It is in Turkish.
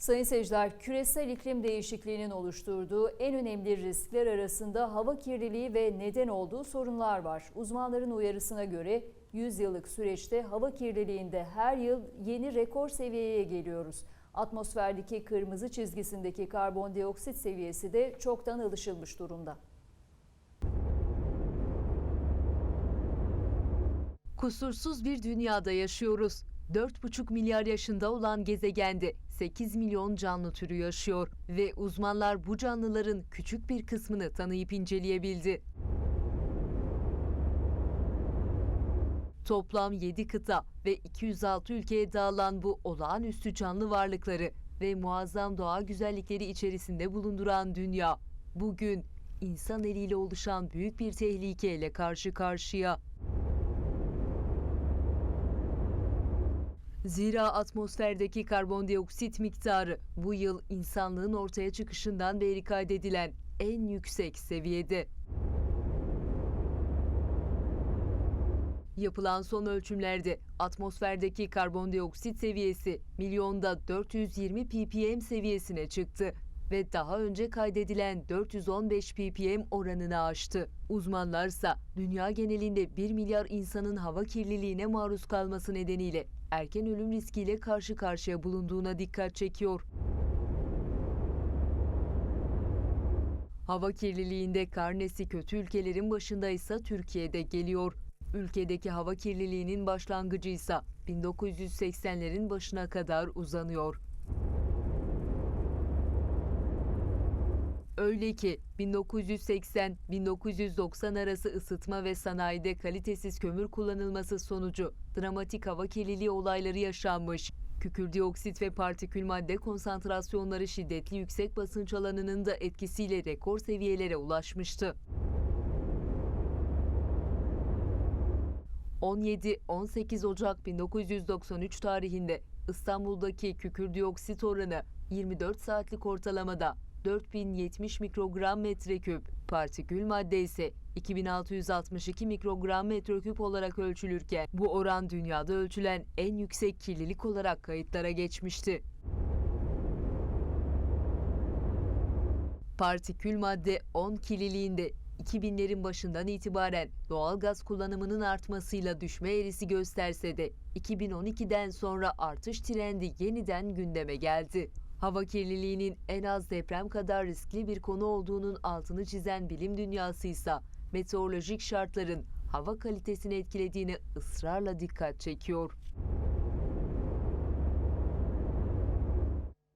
Sayın seyirciler, küresel iklim değişikliğinin oluşturduğu en önemli riskler arasında hava kirliliği ve neden olduğu sorunlar var. Uzmanların uyarısına göre 100 yıllık süreçte hava kirliliğinde her yıl yeni rekor seviyeye geliyoruz. Atmosferdeki kırmızı çizgisindeki karbondioksit seviyesi de çoktan alışılmış durumda. Kusursuz bir dünyada yaşıyoruz. 4,5 milyar yaşında olan gezegende 8 milyon canlı türü yaşıyor ve uzmanlar bu canlıların küçük bir kısmını tanıyıp inceleyebildi. Toplam 7 kıta ve 206 ülkeye dağılan bu olağanüstü canlı varlıkları ve muazzam doğa güzellikleri içerisinde bulunduran dünya bugün insan eliyle oluşan büyük bir tehlikeyle karşı karşıya. Zira atmosferdeki karbondioksit miktarı bu yıl insanlığın ortaya çıkışından beri kaydedilen en yüksek seviyede. Yapılan son ölçümlerde atmosferdeki karbondioksit seviyesi milyonda 420 ppm seviyesine çıktı ve daha önce kaydedilen 415 ppm oranını aştı. Uzmanlarsa dünya genelinde 1 milyar insanın hava kirliliğine maruz kalması nedeniyle erken ölüm riskiyle karşı karşıya bulunduğuna dikkat çekiyor. Hava kirliliğinde karnesi kötü ülkelerin başında ise Türkiye'de geliyor. Ülkedeki hava kirliliğinin başlangıcı ise 1980'lerin başına kadar uzanıyor. Öyle ki 1980-1990 arası ısıtma ve sanayide kalitesiz kömür kullanılması sonucu dramatik hava kirliliği olayları yaşanmış. Kükürdioksit ve partikül madde konsantrasyonları şiddetli yüksek basınç alanının da etkisiyle rekor seviyelere ulaşmıştı. 17-18 Ocak 1993 tarihinde İstanbul'daki kükürdioksit oranı 24 saatlik ortalamada 4070 mikrogram metreküp, partikül madde ise 2662 mikrogram metreküp olarak ölçülürken bu oran dünyada ölçülen en yüksek kirlilik olarak kayıtlara geçmişti. Partikül madde 10 kirliliğinde 2000'lerin başından itibaren doğal gaz kullanımının artmasıyla düşme eğrisi gösterse de 2012'den sonra artış trendi yeniden gündeme geldi. Hava kirliliğinin en az deprem kadar riskli bir konu olduğunun altını çizen bilim dünyası ise meteorolojik şartların hava kalitesini etkilediğini ısrarla dikkat çekiyor.